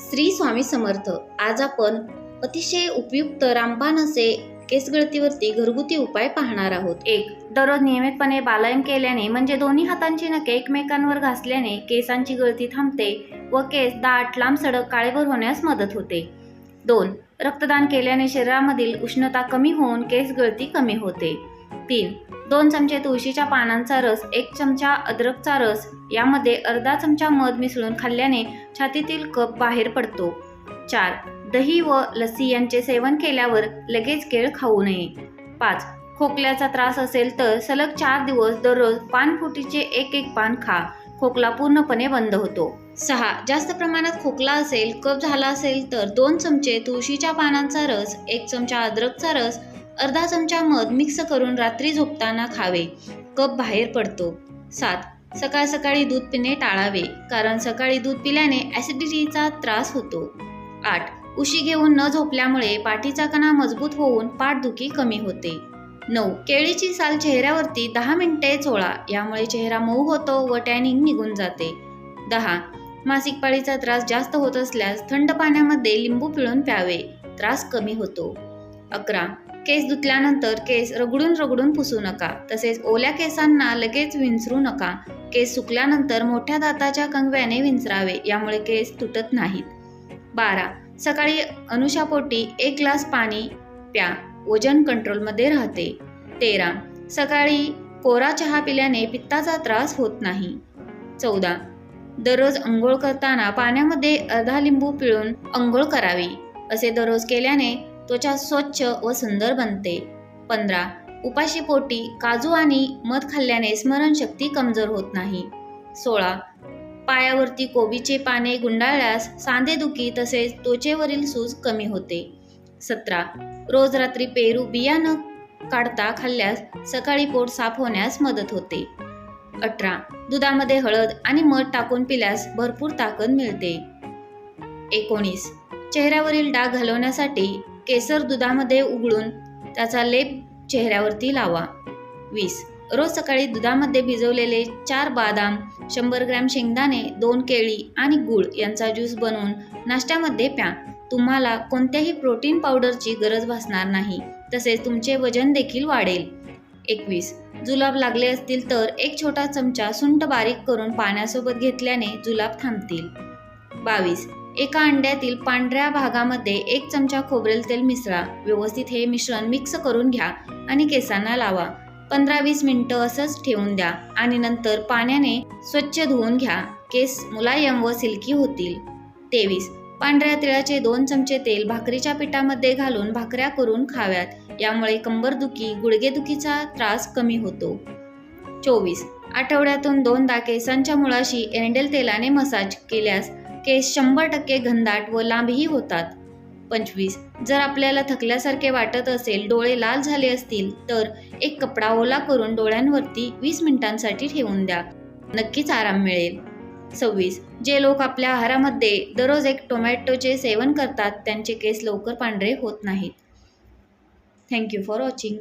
श्री स्वामी समर्थ. आज आपण अतिशय उपयुक्त रामबाण असे केस गळतीवरती घरगुती उपाय पाहणार आहोत. एक दररोज नियमितपणे बालयन केल्याने म्हणजे दोन्ही हातांची नखे एकमेकांवर घासल्याने केसांची गळती थांबते व केस दाट लांब सडक काळेभर होण्यास मदत होते. दोन रक्तदान केल्याने शरीरामधील उष्णता कमी होऊन केस गळती कमी होते. तीन. दोन चमचे तुळशीच्या पानांचा रस एक चमचा अद्रकचा रस यामध्ये अर्धा चमचा मध मिसळून खाल्ल्याने छातीतील कप बाहेर पडतो. चार. दही व लस्सी यांचे सेवन केल्यावर लगेच केळ खाऊ नये. पाच. खोकल्याचा त्रास असेल तर सलग चार दिवस दररोज पानफुटीचे एक एक पान खा. खोकला पूर्णपणे बंद होतो. सहा. जास्त प्रमाणात खोकला असेल कप झाला असेल तर दोन चमचे तुळशीच्या पानांचा रस एक चमचा अद्रकचा रस अर्धा चमचा मध मिक्स करून रात्री झोपताना खावे. कप बाहेर पडतो. सात. सकाळ सकाळी दूध पिणे टाळावे कारण सकाळी दूध पिल्याने ॲसिडिटीचा त्रास होतो. आठ. उशी घेऊन न झोपल्यामुळे पाठीचा कणा मजबूत होऊन पाठदुखी कमी होते. नऊ. केळीची साल चेहऱ्यावरती दहा मिनिटे चोळा यामुळे चेहरा मऊ होतो व टॅनिंग निघून जाते. दहा. मासिक पाळीचा त्रास जास्त होत असल्यास थंड पाण्यामध्ये लिंबू पिळून प्यावे त्रास कमी होतो. अकरा. केस धुतल्यानंतर केस रगडून रगडून पुसू नका. तसेच ओल्या केसांना लगेच विंचरू नका. केस सुकल्यानंतर मोठ्या दाताच्या कंगव्याने विंचरावे यामुळे केस तुटत नाहीत. बारा. सकाळी अनुशापोटी एक ग्लास पाणी प्या. वजन कंट्रोलमध्ये राहते. तेरा. सकाळी कोरा चहा पिल्याने पित्ताचा त्रास होत नाही. चौदा. दररोज अंघोळ करताना पाण्यामध्ये अर्धा लिंबू पिळून अंघोळ करावी. असे दररोज केल्याने त्वचा स्वच्छ व सुंदर बनते. पंधरा. उपाशी पोटी काजू आणि मध खाल्ल्याने स्मरणशक्ती कमजोर होत नाही. सोळा. पायावरती कोबीचे पाने गुंडाळल्यास सांधेदुखी तसेच त्वचेवरील सूज कमी होते. सतरा. रोज रात्री पेरू बिया न काढता खाल्ल्यास सकाळी पोट साफ होण्यास मदत होते. अठरा. दुधामध्ये हळद आणि मध टाकून पिल्यास भरपूर ताकद मिळते. एकोणीस. चेहऱ्यावरील डाग घालवण्यासाठी केसर दुधामध्ये उघडून त्याचा लेप चेहऱ्यावरती लावा. वीस. रोज सकाळी दुधामध्ये भिजवलेले चार बदाम शंभर ग्रॅम शेंगदाणे दोन केळी आणि गूळ यांचा ज्यूस बनवून नाश्त्यामध्ये प्या. तुम्हाला कोणत्याही प्रोटीन पावडरची गरज भासणार नाही. तसेच तुमचे वजन देखील वाढेल. एकवीस. जुलाब लागले असतील तर एक छोटा चमचा सुंठ बारीक करून पाण्यासोबत घेतल्याने जुलाब थांबतील. बावीस. एका अंड्यातील पांढऱ्या भागामध्ये एक चमचा खोबरेल तेल मिसळा. व्यवस्थित हे मिश्रण मिक्स करून घ्या आणि केसांना लावा. पंधरा वीस मिनिटं असंच ठेवून द्या आणि नंतर पाण्याने स्वच्छ धुवून घ्या. केस मुलायम व सिल्की होतील. तेवीस. पांढऱ्या तिळाचे दोन चमचे तेल भाकरीच्या पिठामध्ये घालून भाकऱ्या करून खाव्यात. यामुळे कंबरदुखी गुडघेदुखीचा त्रास कमी होतो. चोवीस. आठवड्यातून दोनदा केसांच्या मुळाशी एरंडेल तेलाने मसाज केल्यास केस शंभर टक्के घनदाट व लांबही होतात. पंचवीस. जर आपल्याला थकल्यासारखे वाटत असेल डोळे लाल झाले असतील तर एक कपडा ओला करून डोळ्यांवरती वीस मिनिटांसाठी ठेवून द्या. नक्कीच आराम मिळेल. सव्वीस. जे लोक आपल्या आहारामध्ये दररोज एक टोमॅटोचे सेवन करतात त्यांचे केस लवकर पांढरे होत नाहीत. Thank you for watching.